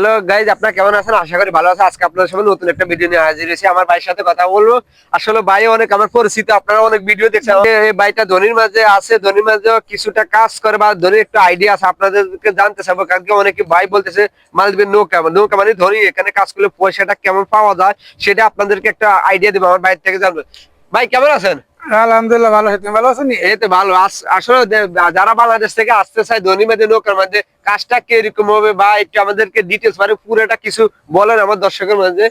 Hello guys আপনারা কেমন আছেন? আশা করি ভালো আছেন। আজকে আপনাদের সামনে নতুন একটা ভিডিও নিয়ে হাজির হয়েছি। আমার ভাইয়ের সাথে কথা বলব। আসলে ভাই অনেক আমার পরিচিত আপনারা অনেক ভিডিও দেখছেন। এই ভাইটা ধনির মাঝে আছে ধনির মাঝে কিছুটা কাজ করে বা ধনির একটা আইডিয়া আছে আপনাদেরকে জানতে চাবো কারণ কি অনেকে ভাই বলতেছে মালদ্বীপের নৌকা নৌকা মানে ধনী এখানে কাজ করলে পয়সাটা কেমন পাওয়া যায় সেটা আপনাদেরকে একটা আইডিয়া দেবো আমার বাইরে থেকে জানব। ভাই কেমন আছেন? আলহামদুলিল্লাহ ভালো আছি। ভালো আছো নি? এই তো ভালো। আসলে যারা বাংলাদেশ থেকে আসতে চায় ধনী মেয়েদের নৌকার মধ্যে কাজটা কীরকম হবে বা একটু আমাদেরকে ডিটেলস মানে পুরোটা কিছু বলেন আমার দর্শকের মধ্যে।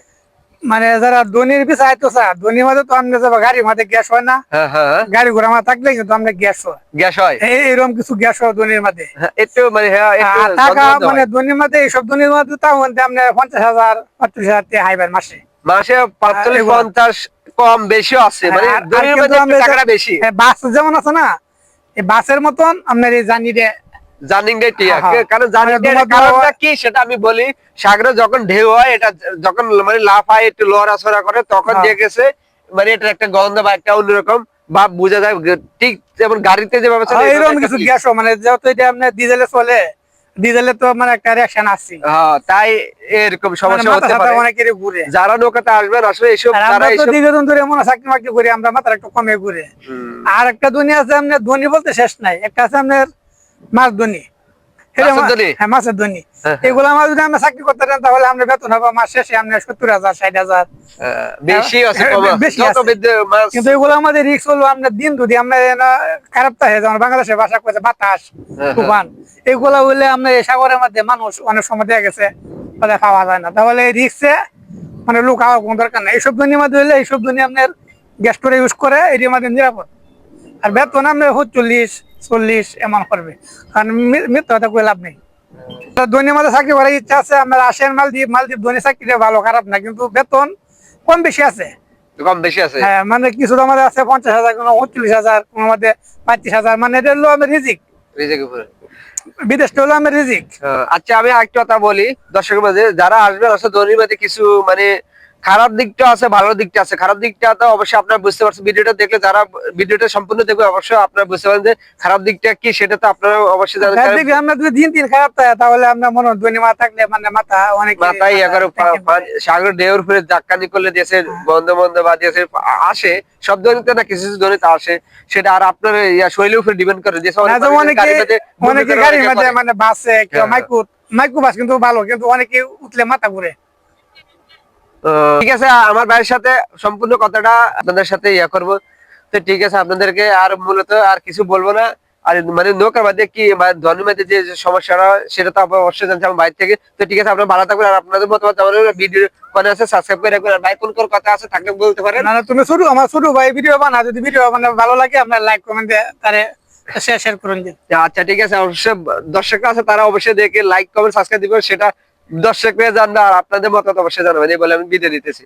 মানে যারা ধনির পিছে আইতো স্যার ধনির মধ্যে তো আমরা যাব গাড়ির মধ্যে গ্যাস হয় না। হ্যাঁ হ্যাঁ গাড়ি ঘোড়া মাথা থাকলে কিন্তু আমরা গ্যাস হয়। গ্যাস হয়। এইরকম কিছু গ্যাস হয় ধনির মধ্যে। হ্যাঁ, একটু মানে হ্যাঁ টাকা মানে ধনির মধ্যে এইসব ধনির মধ্যে তাও আপনার পঞ্চাশ হাজার পঁয়ত্রিশ হাজার হাইবার মাসে। মাসে পঞ্চাশ কম বেশি আছে মানে মধ্যে একটু টাকাটা বেশি এ, বাস যেমন আছে না এই বাসের মতন আপনার এই জানি রে জার্নিং ডে হ্যাঁ, হ্যাঁ। কারণ জার্নিং মানে কারণটা কি সেটা আমি বলি সাগরে যখন ঢেউ হয় এটা যখন মানে লাফ হয় একটু লড়াছড়া করে তখন হ্যাঁ। গেছে মানে এটা একটা গন্ধ বা একটা অন্যরকম ভাব বোঝা যায় ঠিক যেমন গাড়িতে যেভাবে চলে হ্যাঁ, এইরকম কিছু feel। গ্যাস হয় মানে যেহেতু এটা আপনার ডিজেলে চলে ডিজেলে তো মানে একটা রিয়াকশন আসছে। হ্যাঁ তাই এরকম মানে সমস্যা হতে পারে। অনেকেরই ঘুরে। যারা নৌকাতে আসবেন আসলে এসব আর এসব দীর্ঘদিন ধরে মনে চাকরি বাকরি করি আমরা মাথার একটু কমে ঘুরে। আর একটা ধনী আছে আপনার ধনী বলতে শেষ নাই। একটা আছে আপনার মাছ ধনী? হ্যাঁ মাছের ধনী হ্যাঁ, এগুলো যদি আমরা চাকরি করতে পারেন তাহলে আমরা বেতন হব মাস শেষে আপনার সত্তর হাজার ষাট হাজার। হ্যাঁ, বেশি আছে হ্যাঁ, কম আছে। বেশি যত আছে। বিদ্যুৎ মাছ- কিন্তু এগুলো আমাদের রিক্স হলো আপনার দিন যদি আমরা এনা খারাপ থাকে যেমন বাংলাদেশের ভাষা কয়েছে বাতাস হ্যাঁ, তুফান। এগুলো হইলে এই সাগরের মধ্যে মানুষ অনেক সময় দিয়ে গেছে পাওয়া যায় না। তাহলে রিক্সে মানে লোক হওয়ার কোনো দরকার নেই। এইসব দুনিয়ার মধ্যে হইলে এইসব দুনিয়া আপনার গ্যাস করে ইউজ করে এটির মধ্যে নিরাপদ। আর বেতন আপনার চল্লিশ চল্লিশ এমন করবে। কারণ মৃত্যু কথা কই লাভ নেই। ধনী মধ্যে চাকরি করার ইচ্ছা আছে আপনার আসেন মালদ্বীপ মালদ্বীপ ধনী চাকরিটা ভালো খারাপ না কিন্তু বেতন কম বেশি আছে। কম বেশি আছে? হ্যাঁ মানে কিছু আমাদের আছে পঞ্চাশ হাজার কোনো উনচল্লিশ হাজার কোনো আমাদের পঁয়ত্রিশ হাজার মানে এটা হলো আমার রিজিক। উপরে। হলো আমার রিজিক। আচ্ছা আমি আরেকটা কথা বলি। মাঝে যারা আসবে আসলে কিছু মানে খারাপ দিকটা আছে ভালো দিকটা আছে। খারাপ দিকটা তো অবশ্যই আপনারা বুঝতে পারছেন। ভিডিওটা দেখলে যারা ভিডিওটা সম্পূর্ণ দেখবে অবশ্যই আপনারা বুঝতে পারেন যে খারাপ দিকটা কি সেটা তো আপনারা অবশ্যই জানেন। আমরা যদি দিন দিন খারাপ থাকে তাহলে আমরা মনে হয় ধনী মাথা থাকলে মানে মাথা অনেক মাথায় ইয়া করে সাগর ঢেউর ফিরে জাক্কানি করলে দিয়েছে বন্ধ বন্ধ বা দিয়েছে আসে সব ধনীতে না কিছু কিছু ধনীতে আসে। সেটা আর আপনার ইয়া শৈলীর উপরে ডিপেন্ড করে। তো অনেকে অনেকে গাড়ির মধ্যে মানে বাসে কেউ হ্যাঁ। মাইকু মাইকু বাস কিন্তু ভালো কিন্তু অনেকে উঠলে মাথা ঘুরে। ঠিক আছে আমার ভাইয়ের সাথে সম্পূর্ণ কথাটা আপনাদের সাথে ইয়া করব। তো ঠিক আছে আপনাদেরকে আর মূলত আর কিছু বলব না। আর মানে নৌকার মধ্যে কি মানে ধর্মের যে সমস্যাটা সেটা তো অবশ্যই জানছি আমার বাইরে থেকে। তো ঠিক আছে আপনারা ভালো থাকবেন আর আপনাদের মতামত আমাদের ভিডিও মানে আছে সাবস্ক্রাইব করে রাখবেন। আর ভাই কোন কোন কথা আছে থাকলে বলতে পারেন? না না, তুমি শুরু আমার শুরু ভাই ভিডিও বানা। যদি ভিডিও মানে ভালো লাগে আপনার লাইক কমেন্ট তারে শেয়ার শেয়ার করুন। দিন আচ্ছা ঠিক আছে অবশ্যই দর্শক আছে তারা অবশ্যই দেখে লাইক কমেন্ট সাবস্ক্রাইব দিবেন। সেটা দর্শকরা জানবে আর আপনাদের মতামত অবশ্যই জানাবেন এই বলে আমি বিদায় দিতেছি